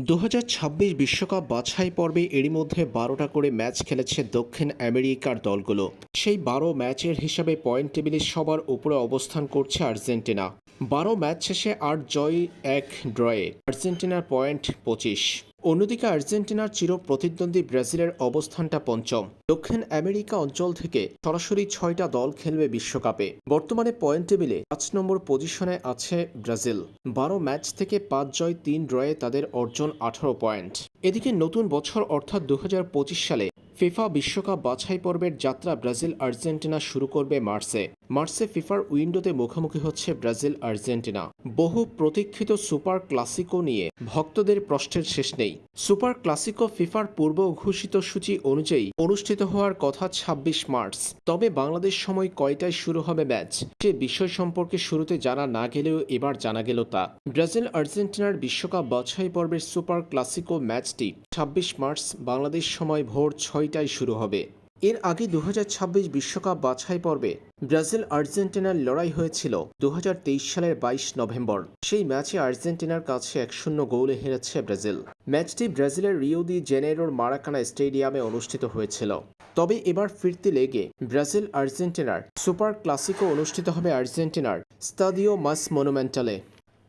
দু বিশ্বকাপ বাছাই পর্বে এরই মধ্যে বারোটা করে ম্যাচ খেলেছে দক্ষিণ আমেরিকার দলগুলো। সেই বারো ম্যাচের হিসাবে পয়েন্ট টেবিলে সবার উপরে অবস্থান করছে আর্জেন্টিনা। বারো ম্যাচ শেষে আট জয়, এক ড্রয়ে। আর্জেন্টিনার পয়েন্ট পঁচিশ। অন্যদিকে আর্জেন্টিনার চির প্রতিদ্বন্দ্বী ব্রাজিলের অবস্থানটা পঞ্চম। দক্ষিণ আমেরিকা অঞ্চল থেকে সরাসরি ছয়টা দল খেলবে বিশ্বকাপে। বর্তমানে পয়েন্ট টেবিলে পাঁচ নম্বর পজিশনে আছে ব্রাজিল। বারো ম্যাচ থেকে পাঁচ জয়, তিন ড্রয়ে তাদের অর্জন আঠারো পয়েন্ট। এদিকে নতুন বছর অর্থাৎ দু হাজার পঁচিশ সালে ফিফা বিশ্বকাপ বাছাই পর্বের যাত্রা ব্রাজিল আর্জেন্টিনা শুরু করবে মার্চে মার্চে ফিফার উইন্ডোতে মুখোমুখি হচ্ছে ব্রাজিল আর্জেন্টিনা। বহু প্রতীক্ষিত সুপার ক্লাসিকো নিয়ে ভক্তদের প্রশ্নের শেষ নেই। সুপার ক্লাসিকো ফিফার পূর্ব ঘোষিত সূচি অনুযায়ী অনুষ্ঠিত হওয়ার কথা ২৬ মার্চ। তবে বাংলাদেশ সময় কয়টায় শুরু হবে ম্যাচ? সে বিষয় সম্পর্কে শুরুতে জানা না গেলেও এবার জানা গেল তা। ব্রাজিল আর্জেন্টিনার বিশ্বকাপ বাছাই পর্বের সুপার ক্লাসিকো ম্যাচটি ২৬ মার্চ বাংলাদেশ সময় ভোর ছয়টায় শুরু হবে। এর আগে দু বিশ্বকাপ বাছাই পর্বে ব্রাজিল আর্জেন্টিনার লড়াই হয়েছিল দু সালের বাইশ নভেম্বর। সেই ম্যাচে আর্জেন্টিনার কাছে এক শূন্য গোলে হেরেছে ব্রাজিল। ম্যাচটি ব্রাজিলের রিও দি জেনেরোর মারাকানা স্টেডিয়ামে অনুষ্ঠিত হয়েছিল। তবে এবার ফিরতি লেগে ব্রাজিল আর্জেন্টিনার সুপার ক্লাসিকো অনুষ্ঠিত হবে আর্জেন্টিনার স্তাদিও মাস মনুমেন্টালে।